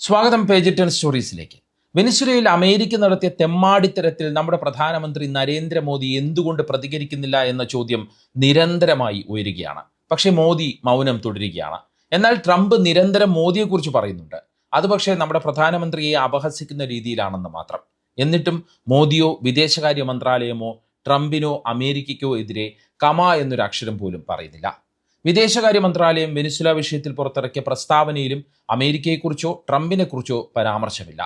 സ്വാഗതം page ten സ്റ്റോറീസിലേക്ക്. വെനിസ്വലയിൽ അമേരിക്ക നടത്തിയ തെമ്മാടിത്തരത്തിൽ നമ്മുടെ പ്രധാനമന്ത്രി നരേന്ദ്രമോദി എന്തുകൊണ്ട് പ്രതികരിക്കുന്നില്ല എന്ന ചോദ്യം നിരന്തരമായി ഉയരുകയാണ്. പക്ഷേ മോദി മൗനം തുടരുകയാണ്. എന്നാൽ ട്രംപ് നിരന്തരം മോദിയെക്കുറിച്ച് പറയുന്നുണ്ട്. അത് പക്ഷേ നമ്മുടെ പ്രധാനമന്ത്രിയെ അപഹസിക്കുന്ന രീതിയിലാണെന്ന് മാത്രം. എന്നിട്ടും മോദിയോ വിദേശകാര്യ മന്ത്രാലയമോ ട്രംപിനോ അമേരിക്കയ്ക്കോ എതിരെ കമ എന്നൊരു അക്ഷരം പോലും പറയുന്നില്ല. വിദേശകാര്യ മന്ത്രാലയം വെനിസുല വിഷയത്തിൽ പുറത്തിറക്കിയ പ്രസ്താവനയിലും അമേരിക്കയെക്കുറിച്ചോ ട്രംപിനെക്കുറിച്ചോ പരാമർശമില്ല.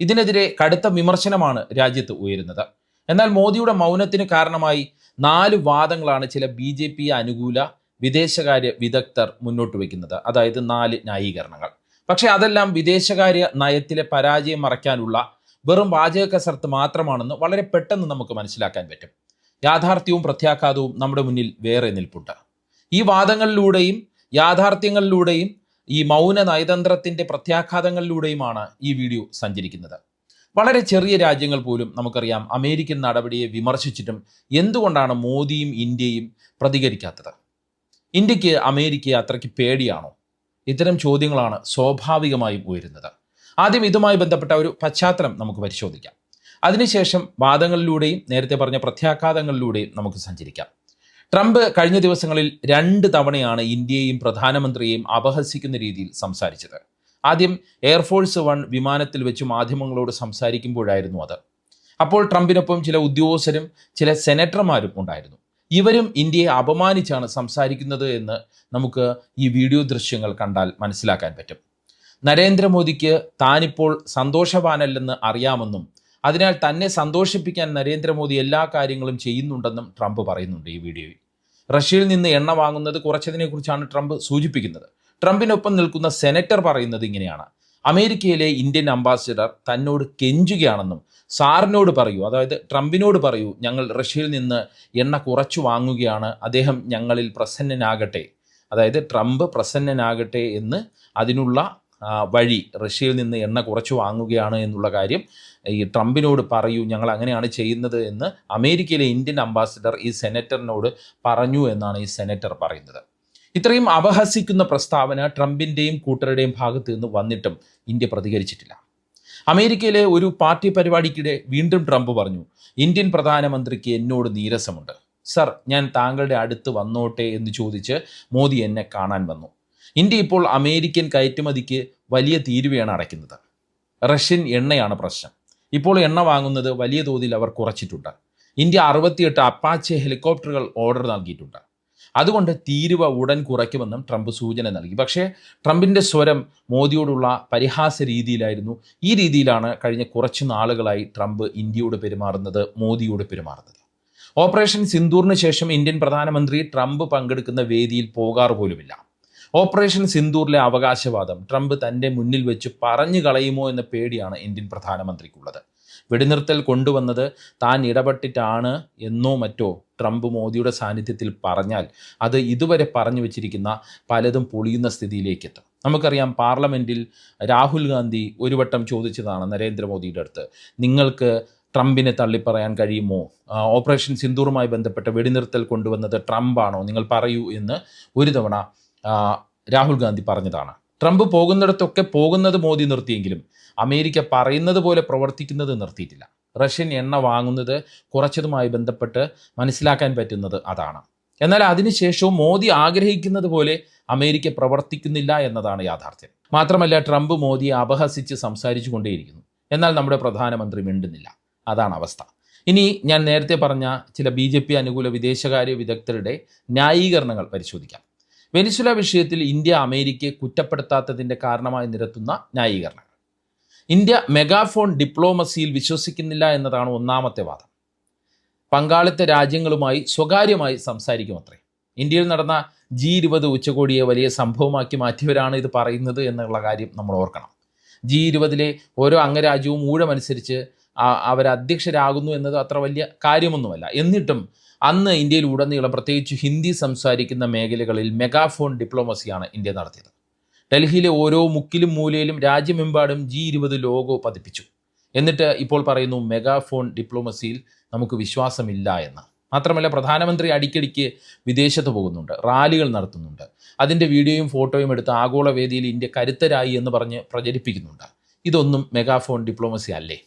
ഇതിനെതിരെ കടുത്ത വിമർശനമാണ് രാജ്യത്ത് ഉയരുന്നത്. എന്നാൽ മോദിയുടെ മൗനത്തിന് കാരണമായി നാല് വാദങ്ങളാണ് ചില ബി ജെ പി അനുകൂല വിദേശകാര്യ വിദഗ്ധർ മുന്നോട്ട് വയ്ക്കുന്നത്. അതായത് നാല് ന്യായീകരണങ്ങൾ. പക്ഷേ അതെല്ലാം വിദേശകാര്യ നയത്തിലെ പരാജയം മറയ്ക്കാനുള്ള വെറും വാചക കസർത്ത് മാത്രമാണെന്ന് വളരെ പെട്ടെന്ന് നമുക്ക് മനസ്സിലാക്കാൻ പറ്റും. യാഥാർത്ഥ്യവും പ്രത്യാഘാതവും നമ്മുടെ മുന്നിൽ വേറെ നിൽപ്പുണ്ട്. ഈ വാദങ്ങളിലൂടെയും യാഥാർത്ഥ്യങ്ങളിലൂടെയും ഈ മൗന നയതന്ത്രത്തിന്റെ പ്രത്യാഘാതങ്ങളിലൂടെയുമാണ് ഈ വീഡിയോ സഞ്ചരിക്കുന്നത്. വളരെ ചെറിയ രാജ്യങ്ങൾ പോലും നമുക്കറിയാം അമേരിക്കൻ നടപടിയെ വിമർശിച്ചിട്ടും എന്തുകൊണ്ടാണ് മോദിയും ഇന്ത്യയും പ്രതികരിക്കാത്തത്? ഇന്ത്യയ്ക്ക് അമേരിക്കയെ അത്രയ്ക്ക് പേടിയാണോ? ഇത്തരം ചോദ്യങ്ങളാണ് സ്വാഭാവികമായും ഉയരുന്നത്. ആദ്യം ഇതുമായി ബന്ധപ്പെട്ട ഒരു പശ്ചാത്തലം നമുക്ക് പരിശോധിക്കാം. അതിനുശേഷം വാദങ്ങളിലൂടെയും നേരത്തെ പറഞ്ഞ പ്രത്യാഘാതങ്ങളിലൂടെയും നമുക്ക് സഞ്ചരിക്കാം. ട്രംപ് കഴിഞ്ഞ ദിവസങ്ങളിൽ രണ്ട് തവണയാണ് ഇന്ത്യയെയും പ്രധാനമന്ത്രിയെയും അപഹസിക്കുന്ന രീതിയിൽ സംസാരിച്ചത്. ആദ്യം എയർഫോഴ്സ് വൺ വിമാനത്തിൽ വെച്ച് മാധ്യമങ്ങളോട് സംസാരിക്കുമ്പോഴായിരുന്നു അത്. അപ്പോൾ ട്രംപിനൊപ്പം ചില ഉദ്യോഗസ്ഥരും ചില സെനറ്റർമാരും ഉണ്ടായിരുന്നു. ഇവരും ഇന്ത്യയെ അപമാനിച്ചാണ് സംസാരിക്കുന്നത് എന്ന് നമുക്ക് ഈ വീഡിയോ ദൃശ്യങ്ങൾ കണ്ടാൽ മനസ്സിലാക്കാൻ പറ്റും. നരേന്ദ്രമോദിക്ക് താനിപ്പോൾ സന്തോഷവാനല്ലെന്ന് അറിയാമെന്നും അതിനാൽ തന്നെ സന്തോഷിപ്പിക്കാൻ നരേന്ദ്രമോദി എല്ലാ കാര്യങ്ങളും ചെയ്യുന്നുണ്ടെന്നും ട്രംപ് പറയുന്നുണ്ട് ഈ വീഡിയോയിൽ. റഷ്യയിൽ നിന്ന് എണ്ണ വാങ്ങുന്നത് കുറച്ചതിനെക്കുറിച്ചാണ് ട്രംപ് സൂചിപ്പിക്കുന്നത്. ട്രംപിനൊപ്പം നിൽക്കുന്ന സെനറ്റർ പറയുന്നത് ഇങ്ങനെയാണ്. അമേരിക്കയിലെ ഇന്ത്യൻ അംബാസിഡർ തന്നോട് കെഞ്ചുകയാണെന്നും സാറിനോട് പറയൂ അതായത് ട്രംപിനോട് പറയൂ ഞങ്ങൾ റഷ്യയിൽ നിന്ന് എണ്ണ കുറച്ചു വാങ്ങുകയാണ് അദ്ദേഹം ഞങ്ങളിൽ പ്രസന്നനാകട്ടെ. അതായത് ട്രംപ് പ്രസന്നനാകട്ടെ എന്ന് അതിനുള്ള വഴി റഷ്യയിൽ നിന്ന് എണ്ണ കുറച്ച് വാങ്ങുകയാണ് എന്നുള്ള കാര്യം ഈ ട്രംപിനോട് പറയൂ ഞങ്ങൾ അങ്ങനെയാണ് ചെയ്യുന്നത് എന്ന് അമേരിക്കയിലെ ഇന്ത്യൻ അംബാസിഡർ ഈ സെനറ്ററിനോട് പറഞ്ഞു എന്നാണ് ഈ സെനറ്റർ പറയുന്നത്. ഇത്രയും അപഹസിക്കുന്ന പ്രസ്താവന ട്രംപിന്റെയും കൂട്ടരുടെയും ഭാഗത്ത് നിന്ന് വന്നിട്ടും ഇന്ത്യ പ്രതികരിച്ചിട്ടില്ല. അമേരിക്കയിലെ ഒരു പാർട്ടി പരിപാടിക്കിടെ വീണ്ടും ട്രംപ് പറഞ്ഞു ഇന്ത്യൻ പ്രധാനമന്ത്രിക്ക് എന്നോട് നീരസമുണ്ട്. സർ ഞാൻ താങ്കളുടെ അടുത്ത് വന്നോട്ടെ എന്ന് ചോദിച്ച് മോദി എന്നെ കാണാൻ വന്നു. ഇന്ത്യ ഇപ്പോൾ അമേരിക്കൻ കയറ്റുമതിക്ക് വലിയ തീരുവയാണ് അടയ്ക്കുന്നത്. റഷ്യൻ എണ്ണയാണ് പ്രശ്നം. ഇപ്പോൾ എണ്ണ വാങ്ങുന്നത് വലിയ തോതിൽ അവർ കുറച്ചിട്ടുണ്ട്. ഇന്ത്യ അറുപത്തിയെട്ട് അപ്പാച്ചെ ഹെലികോപ്റ്ററുകൾ ഓർഡർ നൽകിയിട്ടുണ്ട്. അതുകൊണ്ട് തീരുവ ഉടൻ കുറയ്ക്കുമെന്നും ട്രംപ് സൂചന നൽകി. പക്ഷേ ട്രംപിന്റെ സ്വരം മോദിയോടുള്ള പരിഹാസ രീതിയിലായിരുന്നു. ഈ രീതിയിലാണ് കഴിഞ്ഞ കുറച്ച് നാളുകളായി ട്രംപ് ഇന്ത്യയോട് പെരുമാറുന്നത് മോദിയോട് പെരുമാറുന്നത്. ഓപ്പറേഷൻ സിന്ദൂറിന് ശേഷം ഇന്ത്യൻ പ്രധാനമന്ത്രി ട്രംപ് പങ്കെടുക്കുന്ന വേദിയിൽ പോകാറ് പോലുമില്ല. ഓപ്പറേഷൻ സിന്ദൂറിലെ അവകാശവാദം ട്രംപ് തന്റെ മുന്നിൽ വെച്ച് പറഞ്ഞു കളയുമോ എന്ന പേടിയാണ് ഇന്ത്യൻ പ്രധാനമന്ത്രിക്കുള്ളത്. വെടിനിർത്തൽ കൊണ്ടുവന്നത് താൻ ഇടപെട്ടിട്ടാണ് എന്നോ മറ്റോ ട്രംപ് മോദിയുടെ സാന്നിധ്യത്തിൽ പറഞ്ഞാൽ അത് ഇതുവരെ പറഞ്ഞു വെച്ചിരിക്കുന്ന പലതും പൊളിയുന്ന സ്ഥിതിയിലേക്ക് എത്തും നമുക്കറിയാം പാർലമെന്റിൽ രാഹുൽ ഗാന്ധി ഒരു വട്ടം ചോദിച്ചതാണ് നരേന്ദ്രമോദിയുടെ അടുത്ത് നിങ്ങൾക്ക് ട്രംപിനെ തള്ളിപ്പറയാൻ കഴിയുമോ? ഓപ്പറേഷൻ സിന്ദൂറുമായി ബന്ധപ്പെട്ട വെടിനിർത്തൽ കൊണ്ടുവന്നത് ട്രംപാണോ? നിങ്ങൾ പറയൂ എന്ന് ഒരു തവണ രാഹുൽ ഗാന്ധി പറഞ്ഞതാണ്. ട്രംപ് പോകുന്നിടത്തൊക്കെ പോകുന്നത് മോദി നിർത്തിയെങ്കിലും അമേരിക്ക പറയുന്നത് പോലെ പ്രവർത്തിക്കുന്നത് നിർത്തിയിട്ടില്ല. റഷ്യൻ എണ്ണ വാങ്ങുന്നത് കുറച്ചതുമായി ബന്ധപ്പെട്ട് മനസ്സിലാക്കാൻ പറ്റുന്നത് അതാണ്. എന്നാൽ അതിനുശേഷവും മോദി ആഗ്രഹിക്കുന്നത് പോലെ അമേരിക്ക പ്രവർത്തിക്കുന്നില്ല എന്നതാണ് യാഥാർത്ഥ്യം. മാത്രമല്ല ട്രംപ് മോദിയെ അപഹസിച്ച് സംസാരിച്ചു കൊണ്ടേയിരിക്കുന്നു എന്നാൽ നമ്മുടെ പ്രധാനമന്ത്രി മിണ്ടുന്നില്ല. അതാണ് അവസ്ഥ. ഇനി ഞാൻ നേരത്തെ പറഞ്ഞ ചില ബി അനുകൂല വിദേശകാര്യ വിദഗ്ധരുടെ ന്യായീകരണങ്ങൾ പരിശോധിക്കാം. വെനിസുല വിഷയത്തിൽ ഇന്ത്യ അമേരിക്കയെ കുറ്റപ്പെടുത്താത്തതിന്റെ കാരണമായി നിരത്തുന്ന ന്യായീകരണങ്ങൾ ഇന്ത്യ മെഗാഫോൺ ഡിപ്ലോമസിയിൽ വിശ്വസിക്കുന്നില്ല എന്നതാണ് ഒന്നാമത്തെ വാദം. പങ്കാളിത്ത രാജ്യങ്ങളുമായി സ്വകാര്യമായി സംസാരിക്കുമത്രേ. ഇന്ത്യയിൽ നടന്ന ജി ഇരുപത് ഉച്ചകോടിയെ വലിയ സംഭവമാക്കി മാറ്റിയവരാണ് ഇത് പറയുന്നത് എന്നുള്ള കാര്യം നമ്മൾ ഓർക്കണം. ജി ഇരുപതിലെ ഓരോ അംഗരാജ്യവും ഊഴമനുസരിച്ച് അവർ അധ്യക്ഷരാകുന്നു എന്നത് അത്ര വലിയ കാര്യമൊന്നുമല്ല. എന്നിട്ടും അന്ന് ഇന്ത്യയിൽ ഉടനീളം പ്രത്യേകിച്ച് ഹിന്ദി സംസാരിക്കുന്ന മേഖലകളിൽ മെഗാഫോൺ ഡിപ്ലോമസിയാണ് ഇന്ത്യ നടത്തിയത്. ഡൽഹിയിലെ ഓരോ മുക്കിലും മൂലയിലും രാജ്യമെമ്പാടും ജി ഇരുപത് ലോഗോ പതിപ്പിച്ചു. എന്നിട്ട് ഇപ്പോൾ പറയുന്നു മെഗാഫോൺ ഡിപ്ലോമസിയിൽ നമുക്ക് വിശ്വാസമില്ല എന്ന്. മാത്രമല്ല പ്രധാനമന്ത്രി അടിക്കടിക്ക് വിദേശത്ത് പോകുന്നുണ്ട് റാലികൾ നടത്തുന്നുണ്ട്. അതിന്റെ വീഡിയോയും ഫോട്ടോയും എടുത്ത് ആഗോള വേദിയിൽ ഇന്ത്യ കരുത്തരായി എന്ന് പറഞ്ഞ് പ്രചരിപ്പിക്കുന്നുണ്ട്. ഇതൊന്നും മെഗാഫോൺ ഡിപ്ലോമസി അല്ലേ?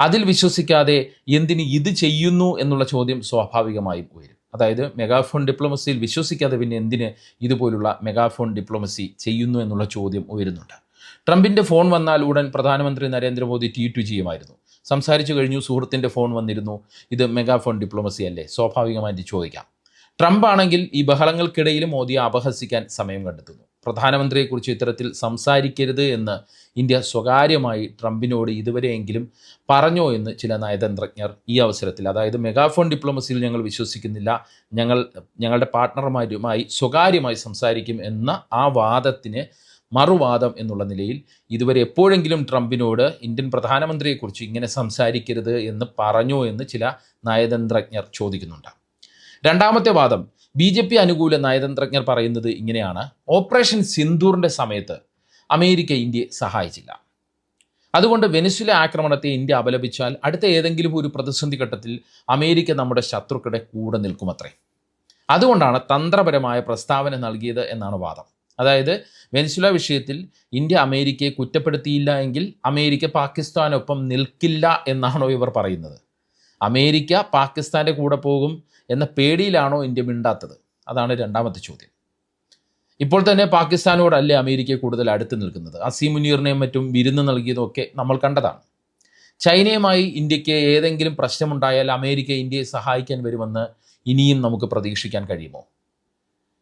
അതിൽ വിശ്വസിക്കാതെ എന്തിന് ഇത് ചെയ്യുന്നു എന്നുള്ള ചോദ്യം സ്വാഭാവികമായി വരും അതായത് മെഗാഫോൺ ഡിപ്ലോമസിയിൽ വിശ്വസിക്കാതെ പിന്നെ എന്തിന് ഇതുപോലുള്ള മെഗാഫോൺ ഡിപ്ലോമസി ചെയ്യുന്നു എന്നുള്ള ചോദ്യം ഉയരുന്നുണ്ട്. ട്രംപിന്റെ ഫോൺ വന്നാൽ ഉടൻ പ്രധാനമന്ത്രി നരേന്ദ്രമോദി ട്വീറ്റ് ചെയ്യുമായിരുന്നു സംസാരിച്ചു കഴിഞ്ഞു സുഹൃത്തിന്റെ ഫോൺ വന്നിരുന്നു. ഇത് മെഗാഫോൺ ഡിപ്ലോമസി അല്ലേ? സ്വാഭാവികമായിട്ട് ചോദിക്കാം. ട്രംപ് ആണെങ്കിൽ ഈ ബഹളങ്ങൾക്കിടയിൽ മോദിയെ അപഹസിക്കാൻ സമയം കണ്ടെത്തുന്നു. പ്രധാനമന്ത്രിയെക്കുറിച്ച് ഇത്തരത്തിൽ സംസാരിക്കരുത് എന്ന് ഇന്ത്യ സ്വകാര്യമായി ട്രംപിനോട് ഇതുവരെയെങ്കിലും പറഞ്ഞോ എന്ന് ചില നയതന്ത്രജ്ഞർ ഈ അവസരത്തിൽ അതായത് മെഗാഫോൺ ഡിപ്ലോമസിയിൽ ഞങ്ങൾ വിശ്വസിക്കുന്നില്ല ഞങ്ങൾ ഞങ്ങളുടെ പാർട്ട്ണർമാരുമായി സ്വകാര്യമായി സംസാരിക്കും എന്ന ആ വാദത്തിന് മറുവാദം എന്നുള്ള നിലയിൽ ഇതുവരെ എപ്പോഴെങ്കിലും ട്രംപിനോട് ഇന്ത്യൻ പ്രധാനമന്ത്രിയെക്കുറിച്ച് ഇങ്ങനെ സംസാരിക്കരുത് എന്ന് പറഞ്ഞോ എന്ന് ചില നയതന്ത്രജ്ഞർ ചോദിക്കുന്നുണ്ട്. രണ്ടാമത്തെ വാദം ബി ജെ പി അനുകൂല നയതന്ത്രജ്ഞർ പറയുന്നത് ഇങ്ങനെയാണ്. ഓപ്പറേഷൻ സിന്ദൂറിന്റെ സമയത്ത് അമേരിക്ക ഇന്ത്യയെ സഹായിച്ചില്ല. അതുകൊണ്ട് വെനസ്വല ആക്രമണത്തെ ഇന്ത്യ അപലപിച്ചാൽ അടുത്ത ഏതെങ്കിലും ഒരു പ്രതിസന്ധി ഘട്ടത്തിൽ അമേരിക്ക നമ്മുടെ ശത്രുക്കളുടെ കൂടെ നിൽക്കുമത്രേ. അതുകൊണ്ടാണ് തന്ത്രപരമായ പ്രസ്താവന നൽകിയത് എന്നാണ് വാദം. അതായത് വെനസ്വല വിഷയത്തിൽ ഇന്ത്യ അമേരിക്കയെ കുറ്റപ്പെടുത്തിയില്ല എങ്കിൽ അമേരിക്ക പാകിസ്ഥാനൊപ്പം നിൽക്കില്ല എന്നാണോ ഇവർ പറയുന്നത്. അമേരിക്ക പാകിസ്ഥാന്റെ കൂടെ പോകും എന്ന പേടിയിലാണോ ഇന്ത്യ മിണ്ടാത്തത്? അതാണ് രണ്ടാമത്തെ ചോദ്യം. ഇപ്പോൾ തന്നെ പാകിസ്ഥാനോടല്ലേ അമേരിക്ക കൂടുതൽ അടുത്ത് നിൽക്കുന്നത്? അസീം മുനീറിനെയും മറ്റും വിരുന്ന് നൽകിയതൊക്കെ നമ്മൾ കണ്ടതാണ്. ചൈനയുമായി ഇന്ത്യയ്ക്ക് ഏതെങ്കിലും പ്രശ്നമുണ്ടായാൽ അമേരിക്ക ഇന്ത്യയെ സഹായിക്കാൻ വരുമെന്ന് ഇനിയും നമുക്ക് പ്രതീക്ഷിക്കാൻ കഴിയുമോ?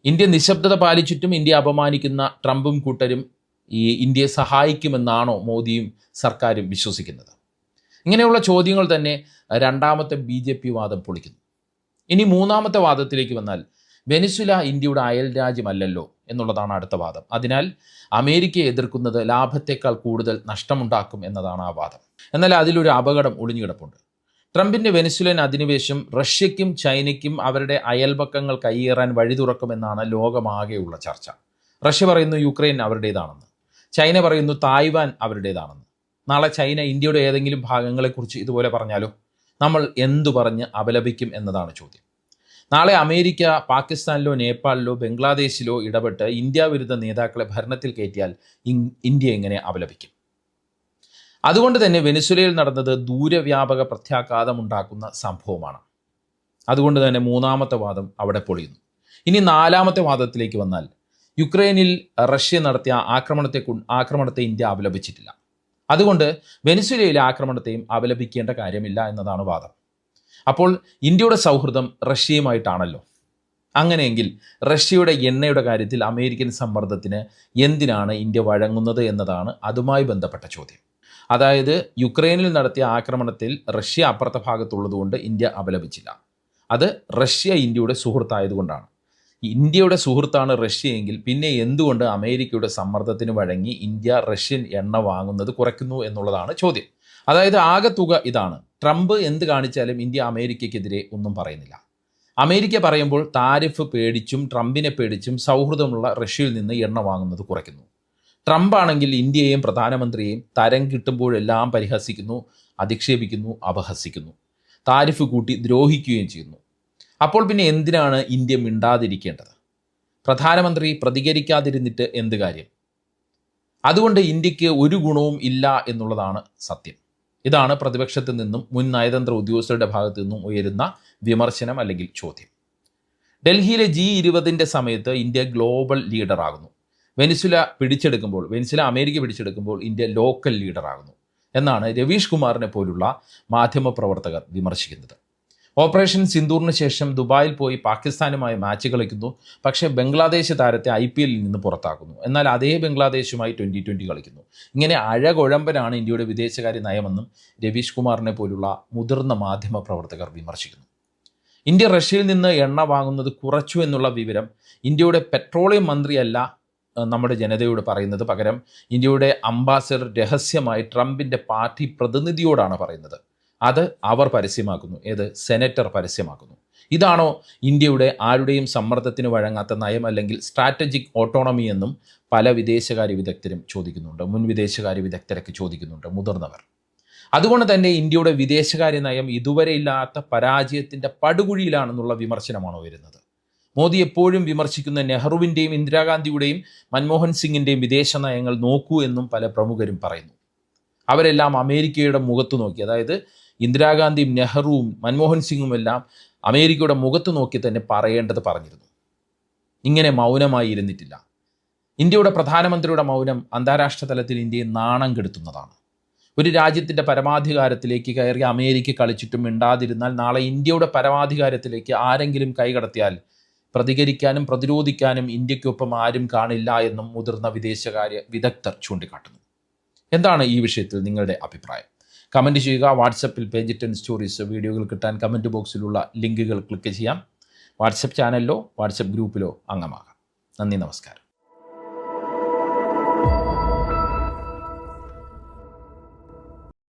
ഇന്ത്യ നിശബ്ദത പാലിച്ചിട്ടും ഇന്ത്യ അപമാനിക്കുന്ന ട്രംപും കൂട്ടരും ഈ ഇന്ത്യയെ സഹായിക്കുമെന്നാണോ മോദിയും സർക്കാരും വിശ്വസിക്കുന്നത്? ഇങ്ങനെയുള്ള ചോദ്യങ്ങൾ തന്നെ രണ്ടാമത്തെ ബി വാദം പൊളിക്കുന്നു. ഇനി മൂന്നാമത്തെ വാദത്തിലേക്ക് വന്നാൽ വെനിസുല ഇന്ത്യയുടെ അയൽ രാജ്യമല്ലല്ലോ എന്നുള്ളതാണ് അടുത്ത വാദം. അതിനാൽ അമേരിക്കയെ എതിർക്കുന്നത് ലാഭത്തേക്കാൾ കൂടുതൽ നഷ്ടമുണ്ടാക്കും എന്നതാണ് ആ വാദം. എന്നാൽ അതിലൊരു അപകടം ഒളിഞ്ഞുകിടപ്പുണ്ട് ട്രംപിന്റെ വെനിസുലൻ അധിനിവേശം റഷ്യയ്ക്കും ചൈനയ്ക്കും അവരുടെ അയൽപക്കങ്ങൾ കൈയേറാൻ വഴി തുറക്കുമെന്നാണ് ലോകമാകെയുള്ള ചർച്ച. റഷ്യ പറയുന്നു യുക്രൈൻ അവരുടേതാണെന്ന്. ചൈന പറയുന്നു തായ്വാൻ അവരുടേതാണെന്ന്. നാളെ ചൈന ഇന്ത്യയുടെ ഏതെങ്കിലും ഭാഗങ്ങളെക്കുറിച്ച് ഇതുപോലെ പറഞ്ഞാലോ? നമ്മൾ എന്തു പറഞ്ഞ് അപലപിക്കും എന്നതാണ് ചോദ്യം. നാളെ അമേരിക്ക പാകിസ്ഥാനിലോ നേപ്പാളിലോ ബംഗ്ലാദേശിലോ ഇടപെട്ട് ഇന്ത്യ വിരുദ്ധ നേതാക്കളെ ഭരണത്തിൽ കയറ്റിയാൽ ഇന്ത്യ എങ്ങനെ അപലപിക്കും? അതുകൊണ്ട് തന്നെ വെനിസുലയിൽ നടന്നത് ദൂരവ്യാപക പ്രത്യാഘാതമുണ്ടാക്കുന്ന സംഭവമാണ്. അതുകൊണ്ട് തന്നെ മൂന്നാമത്തെ വാദം അവിടെ പൊളിയുന്നു. ഇനി നാലാമത്തെ വാദത്തിലേക്ക് വന്നാൽ യുക്രൈനിൽ റഷ്യ നടത്തിയ ആക്രമണത്തെ ആക്രമണത്തെ ഇന്ത്യ അപലപിച്ചിട്ടില്ല. അതുകൊണ്ട് വെനിസുലയിലെ ആക്രമണത്തെയും അപലപിക്കേണ്ട കാര്യമില്ല എന്നതാണ് വാദം. അപ്പോൾ ഇന്ത്യയുടെ സൗഹൃദം റഷ്യയുമായിട്ടാണല്ലോ. അങ്ങനെയെങ്കിൽ റഷ്യയുടെ എണ്ണയുടെ കാര്യത്തിൽ അമേരിക്കൻ സമ്മർദ്ദത്തിന് എന്തിനാണ് ഇന്ത്യ വഴങ്ങുന്നത് എന്നതാണ് അതുമായി ബന്ധപ്പെട്ട ചോദ്യം. അതായത് യുക്രൈനിൽ നടത്തിയ ആക്രമണത്തിൽ റഷ്യ അപ്പുറത്തെ ഭാഗത്തുള്ളതുകൊണ്ട് ഇന്ത്യ അപലപിച്ചില്ല. അത് റഷ്യ ഇന്ത്യയുടെ സുഹൃത്തായതുകൊണ്ടാണ്. ഇന്ത്യയുടെ സുഹൃത്താണ് റഷ്യയെങ്കിൽ പിന്നെ എന്തുകൊണ്ട് അമേരിക്കയുടെ സമ്മർദ്ദത്തിന് വഴങ്ങി ഇന്ത്യ റഷ്യൻ എണ്ണ വാങ്ങുന്നത് കുറയ്ക്കുന്നു എന്നുള്ളതാണ് ചോദ്യം. അതായത് ആകെ തുക ഇതാണ്. ട്രംപ് എന്ത് കാണിച്ചാലും ഇന്ത്യ അമേരിക്കയ്ക്കെതിരെ ഒന്നും പറയുന്നില്ല. അമേരിക്ക പറയുമ്പോൾ താരിഫ് പേടിച്ചും ട്രംപിനെ പേടിച്ചും സൗഹൃദമുള്ള റഷ്യയിൽ നിന്ന് എണ്ണ വാങ്ങുന്നത് കുറയ്ക്കുന്നു. ട്രംപ് ആണെങ്കിൽ ഇന്ത്യയെയും പ്രധാനമന്ത്രിയെയും തരം കിട്ടുമ്പോഴെല്ലാം പരിഹസിക്കുന്നു അധിക്ഷേപിക്കുന്നു അപഹസിക്കുന്നു. താരിഫ് കൂട്ടി ദ്രോഹിക്കുകയും ചെയ്യുന്നു. അപ്പോൾ പിന്നെ എന്തിനാണ് ഇന്ത്യ മിണ്ടാതിരിക്കേണ്ടത്? പ്രധാനമന്ത്രി പ്രതികരിക്കാതിരുന്നിട്ട് എന്ത് കാര്യം? അതുകൊണ്ട് ഇന്ത്യയ്ക്ക് ഒരു ഗുണവും ഇല്ല എന്നുള്ളതാണ് സത്യം. ഇതാണ് പ്രതിപക്ഷത്തിൽ നിന്നും മുൻ നയതന്ത്ര ഉദ്യോഗസ്ഥരുടെ ഭാഗത്തു നിന്നും ഉയരുന്ന വിമർശനം അല്ലെങ്കിൽ ചോദ്യം. ഡൽഹിയിലെ ജി ഇരുപതിന്റെ സമയത്ത് ഇന്ത്യ ഗ്ലോബൽ ലീഡറാകുന്നു വെനിസുല പിടിച്ചെടുക്കുമ്പോൾ വെനിസുല അമേരിക്ക പിടിച്ചെടുക്കുമ്പോൾ ഇന്ത്യ ലോക്കൽ ലീഡറാകുന്നു എന്നാണ് രവീഷ് കുമാറിനെ പോലുള്ള മാധ്യമപ്രവർത്തകർ വിമർശിക്കുന്നത്. ഓപ്പറേഷൻ സിന്ദൂറിന് ശേഷം ദുബായിൽ പോയി പാകിസ്ഥാനുമായി മാച്ച് കളിക്കുന്നു. പക്ഷേ ബംഗ്ലാദേശ് താരത്തെ ഐ പി എല്ലിൽ നിന്ന് പുറത്താക്കുന്നു. എന്നാൽ അതേ ബംഗ്ലാദേശുമായി ട്വന്റി ട്വന്റി കളിക്കുന്നു. ഇങ്ങനെ അഴകുഴമ്പനാണ് ഇന്ത്യയുടെ വിദേശകാര്യ നയമെന്നും രവീഷ് കുമാറിനെ പോലുള്ള മുതിർന്ന മാധ്യമ പ്രവർത്തകർ വിമർശിക്കുന്നു. ഇന്ത്യ റഷ്യയിൽ നിന്ന് എണ്ണ വാങ്ങുന്നത് കുറച്ചു എന്നുള്ള വിവരം ഇന്ത്യയുടെ പെട്രോളിയം മന്ത്രിയല്ല നമ്മുടെ ജനതയോട് പറയുന്നത്. പകരം ഇന്ത്യയുടെ അംബാസഡർ രഹസ്യമായി ട്രംപിന്റെ പാർട്ടി പ്രതിനിധിയോടാണ് പറയുന്നത്. അത് അവർ പരസ്യമാക്കുന്നു. ഏത്? സെനറ്റർ പരസ്യമാക്കുന്നു. ഇതാണോ ഇന്ത്യയുടെ ആരുടെയും സമ്മർദ്ദത്തിന് വഴങ്ങാത്ത നയം അല്ലെങ്കിൽ സ്ട്രാറ്റജിക് ഓട്ടോണമി എന്നും പല വിദേശകാര്യ വിദഗ്ധരും ചോദിക്കുന്നുണ്ട്. മുൻ വിദേശകാര്യ വിദഗ്ധരൊക്കെ ചോദിക്കുന്നുണ്ട്. മുതിർന്നവർ. അതുകൊണ്ട് തന്നെ ഇന്ത്യയുടെ വിദേശകാര്യ നയം ഇതുവരെ ഇല്ലാത്ത പരാജയത്തിന്റെ പടുകുഴിയിലാണെന്നുള്ള വിമർശനമാണ് വരുന്നത് മോദി എപ്പോഴും വിമർശിക്കുന്ന നെഹ്റുവിന്റെയും ഇന്ദിരാഗാന്ധിയുടെയും മൻമോഹൻ സിംഗിന്റെയും വിദേശ നയങ്ങൾ നോക്കൂ എന്നും പല പ്രമുഖരും പറയുന്നു. അവരെല്ലാം അമേരിക്കയുടെ മുഖത്ത് നോക്കി. അതായത് ഇന്ദിരാഗാന്ധിയും നെഹ്റുവും മൻമോഹൻ സിംഗും എല്ലാം അമേരിക്കയുടെ മുഖത്ത് നോക്കി തന്നെ പറയേണ്ടത് പറഞ്ഞിരുന്നു. ഇങ്ങനെ മൗനമായി ഇരുന്നിട്ടില്ല. ഇന്ത്യയുടെ പ്രധാനമന്ത്രിയുടെ മൗനം അന്താരാഷ്ട്ര തലത്തിൽ ഇന്ത്യയെ നാണം കെടുത്തുന്നതാണ്. ഒരു രാജ്യത്തിന്റെ പരമാധികാരത്തിലേക്ക് കയറി അമേരിക്ക കളിച്ചിട്ടും മിണ്ടാതിരുന്നാൽ നാളെ ഇന്ത്യയുടെ പരമാധികാരത്തിലേക്ക് ആരെങ്കിലും കൈകടത്തിയാൽ പ്രതികരിക്കാനും പ്രതിരോധിക്കാനും ഇന്ത്യക്കൊപ്പം ആരും കാണില്ല എന്നും മുതിർന്ന വിദേശകാര്യ വിദഗ്ധർ ചൂണ്ടിക്കാട്ടുന്നു. എന്താണ് ഈ വിഷയത്തിൽ നിങ്ങളുടെ അഭിപ്രായം? കമന്റ് ചെയ്യുക വാട്സപ്പിൽ പേജ് ടെൻ സ്റ്റോറീസ് വീഡിയോകൾ കിട്ടാൻ കമന്റ് ബോക്സിലുള്ള ലിങ്കുകൾ ക്ലിക്ക് ചെയ്യാം. വാട്സപ്പ് ചാനലിലോ വാട്സപ്പ് ഗ്രൂപ്പിലോ അംഗമാകാം. നന്ദി നമസ്കാരം.